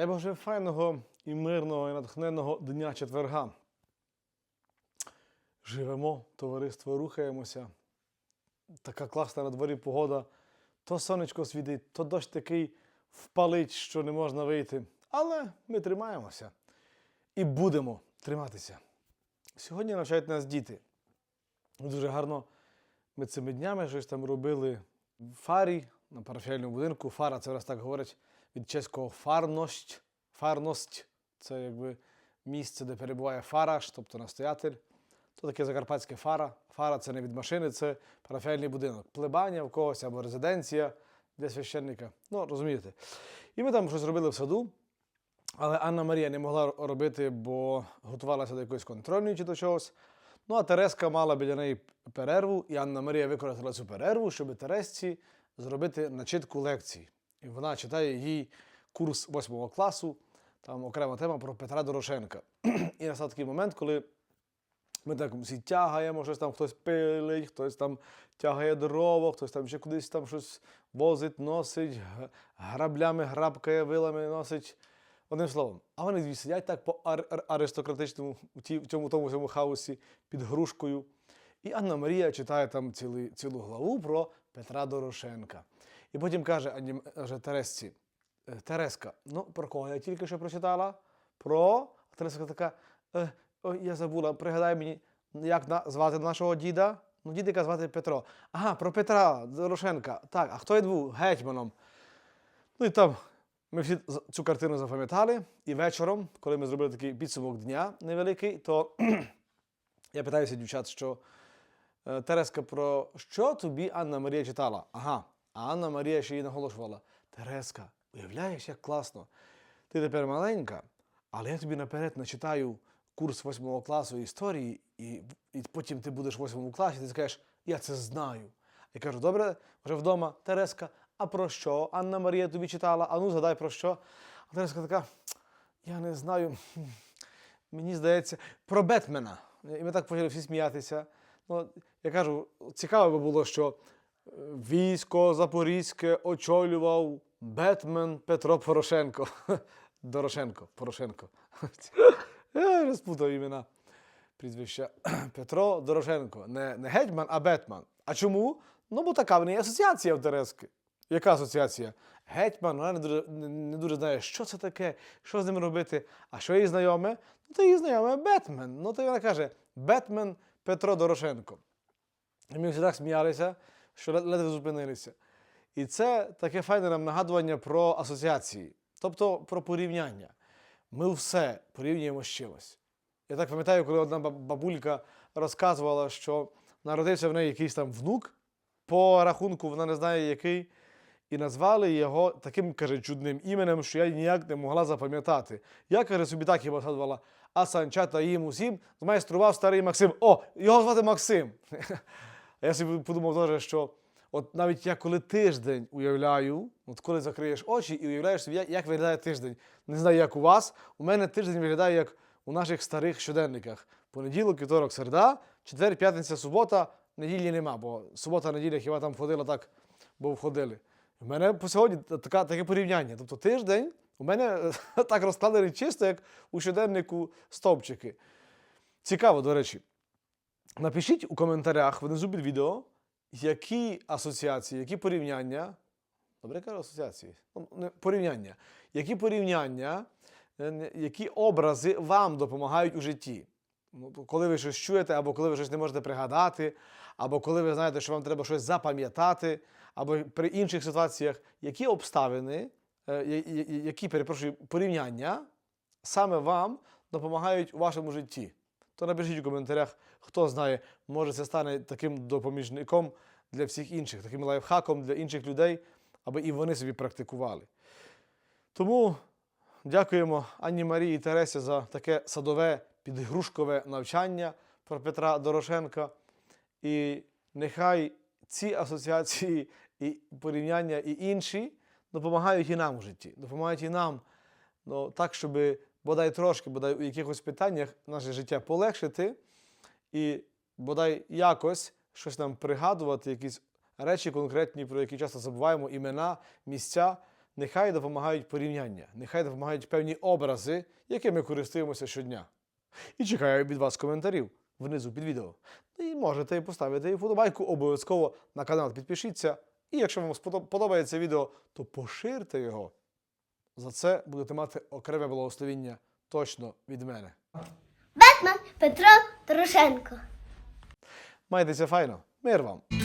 Дай Боже файного і мирного і натхненного дня четверга. Живемо, товариство, рухаємося. Така класна на дворі погода. То сонечко світить, то дощ такий впалить, що не можна вийти. Але ми тримаємося і будемо триматися. Сьогодні навчають нас діти. Дуже гарно ми цими днями щось там робили в фарі на парафіальному будинку. Фара це раз так говорять від чеського фарност. Фарност це якби місце, де перебуває фараш, тобто настоятель. То таке закарпатське фара. Фара це не від машини, це парафіальний будинок. Плебання в когось або резиденція для священника. Ну, розумієте. І ми там щось робили в саду. Але Анна Марія не могла робити, бо готувалася до якоїсь контрольної чи до чогось. Ну, а Тереска мала біля неї перерву, і Анна Марія використала цю перерву, щоб Тересці зробити начитку лекцій. І вона читає їй курс 8 класу, там окрема тема про Петра Дорошенка. І настав такий момент, коли ми так всі тягаємо, щось там хтось пилить, хтось там тягає дрова, хтось там ще кудись там щось возить, носить, граблями, грабкає, вилами носить. Одним словом, а вони сидять так по ар- ар- аристократичному в цьому тому цьому хаосі під грушкою. І Анна Марія читає там цілий, цілу главу про Петра Дорошенка. І потім каже Анні каже Тересці, «Е, Тереска, ну про кого я тільки що прочитала? Про. А Тереска така, е, ой, я забула, пригадай мені, як на, звати нашого діда? Ну, дідика звати Петро. Ага, про Петра Дорошенка. Так, а хто він був гетьманом? Ну і там ми всі цю картину запам'ятали. І вечором, коли ми зробили такий підсумок дня невеликий, то я питаюся дівчат, що Тереска, про що тобі Анна Марія читала? Ага, а Анна Марія ще їй наголошувала: Тереска, уявляєш, як класно. Ти тепер маленька, але я тобі наперед начитаю курс восьмого класу історії, і, і потім ти будеш в восьмому класі, ти скажеш, я це знаю. Я кажу, добре, вже вдома, Тереска, а про що Анна Марія тобі читала? А ну згадай про що. А Тереска така, я не знаю. Мені здається, про Бетмена. І ми так почали всі сміятися. Ну, я кажу, цікаво би було, що е, військо Запорізьке очолював Бетмен Петро Порошенко. Дорошенко, Порошенко. Я розпутав імена прізвища. Петро Дорошенко. Не, не гетьман, а Бетман. А чому? Ну, бо така в неї асоціація в Терески. Яка асоціація? Гетьман, вона не дуже, не, дуже знає, що це таке, що з ним робити. А що їй знайоме? Ну, то їй знайоме Бетмен. Ну, то вона каже: Бетмен Петро Дорошенко. І ми всі так сміялися, що ледве зупинилися. І це таке файне нам нагадування про асоціації, тобто про порівняння. Ми все порівнюємо з чимось. Я так пам'ятаю, коли одна бабулька розказувала, що народився в неї якийсь там внук, по рахунку вона не знає який, і назвали його таким, каже, чудним іменем, що я ніяк не могла запам'ятати. Я, каже, собі так хіба згадувала, а санчата їм усім змайстрував старий Максим. О, його звати Максим. Я собі подумав теж, що от навіть я коли тиждень уявляю, от коли закриєш очі і уявляєш собі, як, виглядає тиждень. Не знаю, як у вас. У мене тиждень виглядає як у наших старих щоденниках. Понеділок, вівторок, середа, четвер, п'ятниця, субота, неділі нема, бо субота, неділя хіба там входила так, бо входили. У мене по сьогодні така, таке порівняння. Тобто тиждень у мене так розкладений чисто, як у щоденнику стовпчики. Цікаво, до речі. Напишіть у коментарях внизу під відео, які асоціації, які порівняння. Добре, я кажу асоціації. Ну, не, порівняння. Які порівняння, е, які образи вам допомагають у житті? Ну, коли ви щось чуєте, або коли ви щось не можете пригадати, або коли ви знаєте, що вам треба щось запам'ятати, або при інших ситуаціях, які обставини, е, які перепрошую, порівняння саме вам допомагають у вашому житті? То напишіть у коментарях, хто знає, може це стане таким допоміжником для всіх інших, таким лайфхаком для інших людей, аби і вони собі практикували. Тому дякуємо Анні Марії і Тересі за таке садове підгрушкове навчання про Петра Дорошенка. І нехай ці асоціації і порівняння і інші допомагають і нам у житті, допомагають і нам ну, так, щоб бодай трошки, бодай у якихось питаннях наше життя полегшити і бодай якось щось нам пригадувати, якісь речі конкретні, про які часто забуваємо, імена, місця, Нехай допомагають порівняння, нехай допомагають певні образи, якими користуємося щодня. І чекаю від вас коментарів внизу під відео. І можете поставити вподобайку, обов'язково на канал підпишіться. І якщо вам подобається відео, то поширте його. За це будете мати окреме благословіння точно від мене. Бетман Петро Дорошенко. Майтеся файно. Мир вам!